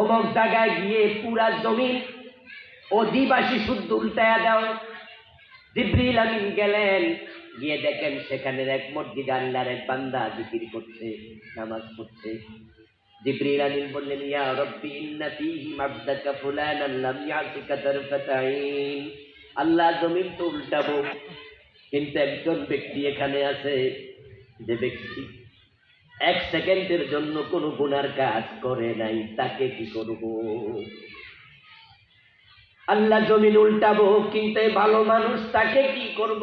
অমুক জায়গায় গিয়ে পুরা জমিন অধিবাসী শুদ্ধ উল্টায়া দাও জিব্রিল আমিন গেলেন, গিয়ে দেখেন সেখানের এক মসজিদ আল্লাহর এক বান্দা জিকির করছে, নামাজ পড়ছে। জিব্রিল আমিন বললেন, ইয়া রব্বি, ইন্না ফীহি মাবদাকা ফুলানান ইয়াসিকা তারফাতা আল্লাহ জমিন তো উল্টাবো, কিন্তু একজন ব্যক্তি এখানে আছে, যে ব্যক্তি এক সেকেন্ডের জন্য কোনো গুনার কাজ করে নাই, তাকে কি করব? আল্লাহ জমিন উল্টাবো, কিন্তু ভালো মানুষ, তাকে কি করব?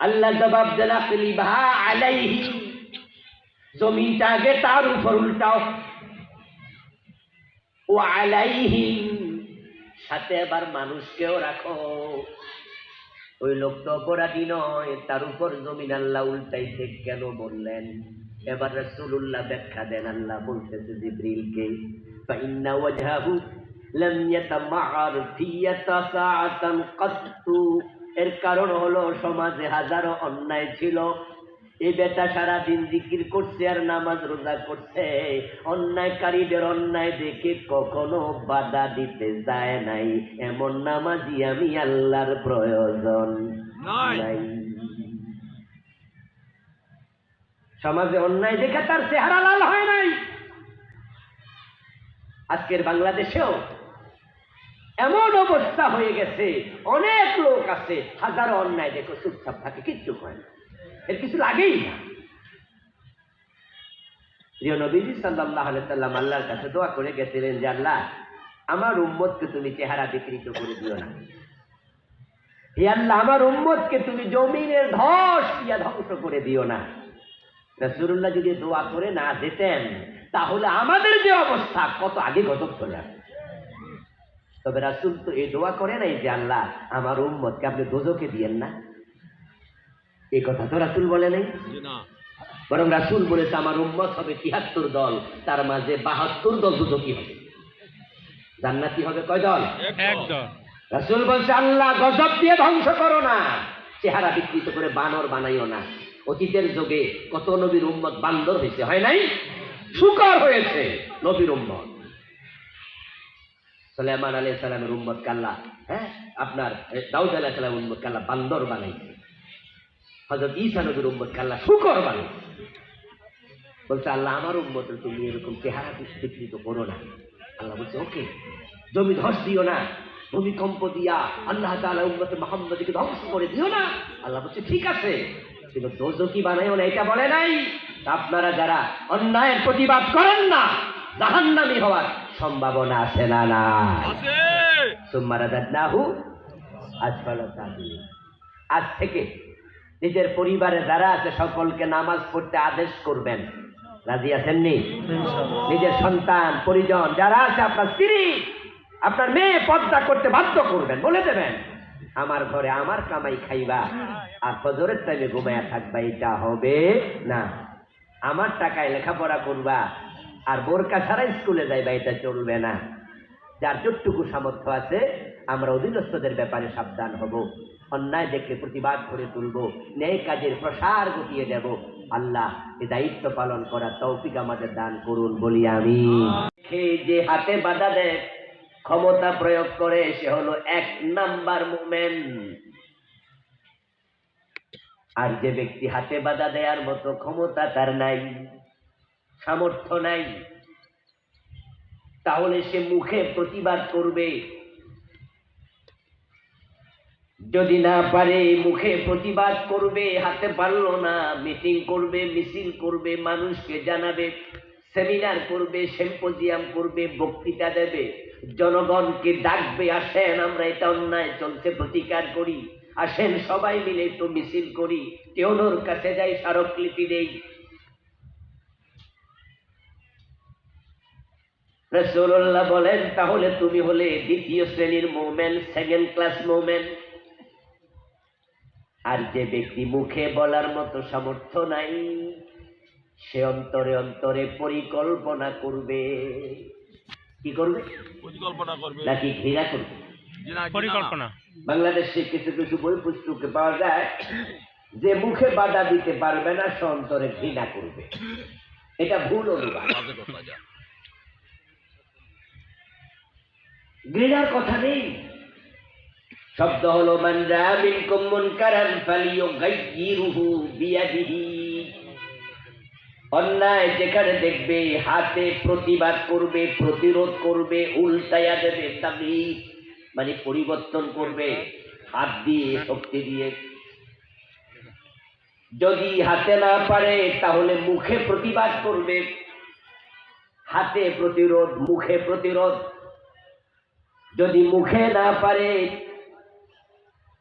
আল্লাহ জবাব আপনি ভা আলাইহি, জমিনটা আগে তার উপর উল্টাও। ও আলাইহি সাথে আবার মানুষকেও রাখো। ওই লোক তো অপরাধী নয় তার উপর জমিন আল্লাহ উল্টাইতে কেন বললেন এবার রাসূলুল্লাহ ব্যাখ্যা দেন আল্লাহ বলতেছে জিব্রিলকে فإن وجهه لم يتمعر في ساعة قط এর কারণ হলো সমাজে হাজারো অন্যায় ছিল এই বেটা সারাদিন জিকির করছে আর নামাজ রোজা করছে। অন্যায়কারীদের অন্যায় দেখে কখনো বাধা দিতে যায় নাই। এমন নামাজি আমি আল্লাহর প্রয়োজন। নাই। সমাজে অন্যায় দেখে তার চেহারা লাল হয় নাই। আজকের বাংলাদেশেও এমন অবস্থা হয়ে গেছে। অনেক লোক আছে হাজারো অন্যায় দেখো চুপচাপ থাকে কিচ্ছু হয় না। এর কিছু লাগেই না। প্রিয় নবীজি আলাইহি সাল্লাম আল্লাহর কাছে দোয়া করে গেছিলেন যে, আল্লাহ, আমার উম্মতকে তুমি চেহারা বিকৃত করে দিও না। হে আল্লাহ, আমার উম্মতকে তুমি জমিনের ধস দিয়া ধ্বংস করে দিও না। রাসূলুল্লাহ যদি দোয়া করে না যেতেন, তাহলে আমাদের যে অবস্থা, কত আগে গজব চলে তবে রাসুল তো এই দোয়া করে নাই যে, আল্লাহ, আমার উম্মতকে আপনি দোজকে দিয়েন না। এই কথা তো রাসুল বলে নাই। বরং রাসূল বলেছে আমার উম্মত হবে তিয়াত্তর দল তার মাঝে বাহাত্তর দল দুদকি হবে? জান্নাতি হবে কয় দল। রাসূল বলছে আল্লাহ গজব দিয়ে ধ্বংস করো না। চেহারা বিকৃত করে বানর বানাইও না। অতীতের যুগে কত নবীর উম্মত বান্দর হয়েছে হয় নাই? শুকর হয়েছে নবীর উম্মত। সুলাইমান আলাইহিস সালামের উম্মত কাল্লা হ্যাঁ? আপনার এ, দাউদ আলাইহিস সালামের উম্মত কাল্লা বান্দর বানাইছে। হযরত ঈসা নবীর উম্মত কাল্লা শুকর বানাইছে বলছে আল্লাহ আমার উম্মতের তুমি এরকম চেহারা বিকৃত করো না। আল্লাহ বলছে ওকে জমি ধস দিও না ভূমিকম্প দিয়া আল্লাহ তাআলা উম্মতে মুহাম্মদকে ধ্বংস করে দিও না। আল্লাহ বলছে ঠিক আছে কিন্তু দোজকি বানাইও না এটা বলে নাই। আপনারা যারা অন্যায়ের প্রতিবাদ করেন না জাহান্নামী হওয়ার সম্ভাবনা আছে না না আছে। সুম্মারাদাদনাহু আসফালা সাফিলিন। আজ থেকে নিজের পরিবারে যারা আছে সকলকে নামাজ পড়তে আদেশ করবেন। রাজি আছেননি? নিজের সন্তান পরিজন যারা আছে আপনার স্ত্রী আপনার মেয়ে পদ্মা করতে বাধ্য করবেন বলে দেবেন। আমার ঘরে আমার কামাই খাইবা আর ফজরের টাইমে ঘুমায়া থাকবা এটা হবে না। আমার টাকায় লেখাপড়া করবা আর বোরকা ছাড়া স্কুলে যাইবা এটা চলবে না। যার যতটুকু সামর্থ্য আছে আমরা অধীনস্থদের ব্যাপারে সাবধান হব। অন্যায় দেখলে প্রতিবাদ করে তুলব। ন্যায় কাজের প্রসার ঘটিয়ে দেব। আল্লাহ এই দায়িত্ব পালন করার তৌফিক আমাদের দান করুন বলি আমি যে হাতে বাধা দেয়, ক্ষমতা প্রয়োগ করে, সে হলো এক নাম্বার মুমেন্ট আর যে ব্যক্তি হাতে বাধা দেওয়ার মতো ক্ষমতা তার নাই, সামর্থ্য নাই, তাহলে সে মুখে প্রতিবাদ করবে। যদি না পারে, মুখে প্রতিবাদ করবে, হাতে পারল না মিটিং করবে, মিছিল করবে, মানুষকে জানাবে, সেমিনার করবে, সেম্পোজিয়াম করবে, বক্তৃতা দেবে, জনগণকে ডাকবে, আসেন, আমরা এটা অন্যায় চলছে, প্রতিকার করি, আসেন, সবাই মিলে একটু মিছিল করি টেউনোর কাছে যাই, স্মারকলিপি দেই। রসুল্লাহ বলেন, তাহলে তুমি হলে দ্বিতীয় শ্রেণির মোমেন্ট সেকেন্ড ক্লাস মোমেন্ট আর যে ব্যক্তি মুখে বলার মতো সামর্থ্য নাই সে অন্তরে অন্তরে পরিকল্পনা করবে। কি করবে? পরিকল্পনা করবে। নাকি ঘৃণা করবে? পরিকল্পনা। বাংলাদেশে কিছু কিছু বই পুস্তকে পাওয়া যায় যে মুখে বাধা দিতে পারবে না সে অন্তরে ঘৃণা করবে। এটা ভুল অনুবাদ। ঘৃণার কথা নেই। শব্দ হলো অন্যায় যেখানে দেখবে, হাতে প্রতিবাদ করবে, প্রতিরোধ করবে উল্টায়া দেবে তাবি মানে পরিবর্তন করবে, হাত দিয়ে শক্তি দিয়ে। যদি হাতে না পারে, তাহলে মুখে প্রতিবাদ করবে। হাতে প্রতিরোধ, মুখে প্রতিরোধ। যদি মুখে না পারে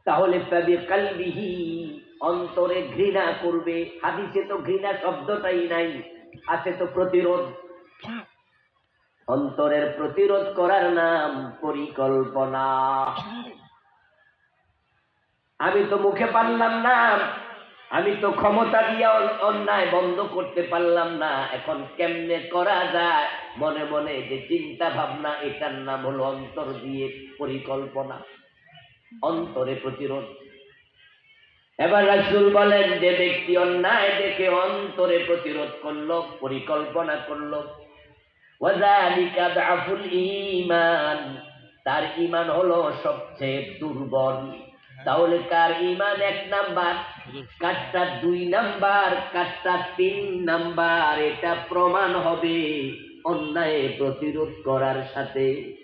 তাহলে কালবিহি অন্তরে ঘৃণা করবে। হাদিসে তো ঘৃণা শব্দটাই নাই আছে তো প্রতিরোধ। অন্তরের প্রতিরোধ করার নাম পরিকল্পনা। আমি তো মুখে পারলাম না আমি তো ক্ষমতা দিয়ে অন্যায় বন্ধ করতে পারলাম না। এখন কেমনে করা যায়? মনে মনে যে চিন্তা ভাবনা এটার নাম হলো অন্তর দিয়ে পরিকল্পনা। অন্তরে প্রতিরোধ। এবার রাসূল বলেন যে ব্যক্তি অন্যায় দেখে অন্তরে প্রতিরোধ করল, পরিকল্পনা করল। ঈমান, তার ঈমান হলো সবচেয়ে দুর্বল। তাহলে কার ইমান এক নাম্বার? কাঠটা দুই নাম্বার কাঠটা তিন নাম্বার, এটা প্রমাণ হবে অন্যায় প্রতিরোধ করার সাথে।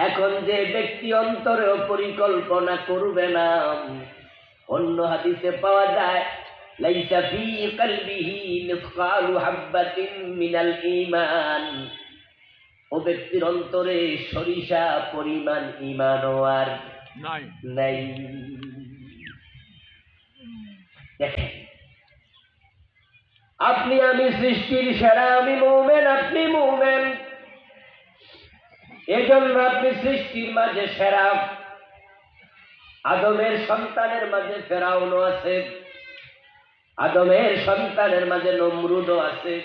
এখন যে ব্যক্তি অন্তরেও পরিকল্পনা করবে না অন্য হাদিসে পাওয়া যায় লাইসা ফি কলবিহি মিসকালু হাব্বাতিন মিনাল ঈমান। ও ব্যক্তির অন্তরে সরিষা পরিমাণ ঈমানও আর নাই। নাই। দেখেন আপনি আমি সৃষ্টির সেরা আমি মৌমেন আপনি মৌমেন। এজন্য আপনি সৃষ্টির মাঝে সেরা। আদমের সন্তানের মাঝে ফেরাউনও আছে। আদমের সন্তানের মাঝে নমরুদও আছে।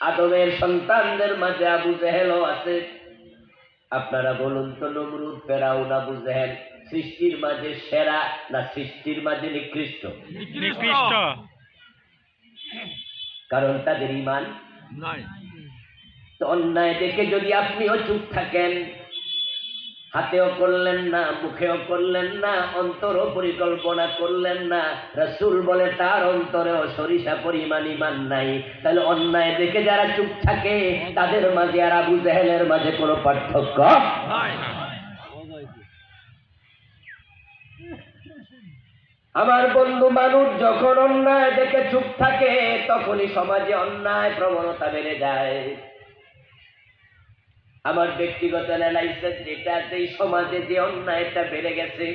আদমের সন্তানদের মাঝে আবু জেহেলও আছে। আপনারা বলুন তো নমরুদ ফেরাউন আবু জেহেল সৃষ্টির মাঝে সেরা না সৃষ্টির মাঝে নিকৃষ্ট? নিকৃষ্ট। কারণ তাদের ইমান নাই। তো অন্যায় দেখে যদি আপনিও চুপ থাকেন হাতেও করলেন না মুখেও করলেন না অন্তরও পরিকল্পনা করলেন না রসুল বলে তার অন্তরেও সরিষা পরিমাণ ইমান নাই। তাহলে অন্যায় দেখে যারা চুপ থাকে তাদের মাঝে আর আবু জেহেলের মাঝে কোনো পার্থক্য আমার বন্ধু মানুষ যখন অন্যায় দেখে চুপ থাকে তখনই সমাজে অন্যায় প্রবণতা বেড়ে যায়। আমার ব্যক্তিগত অ্যানালাইসিস যেটা আছে এই সমাজে যে অন্যায়টা বেড়ে গেছে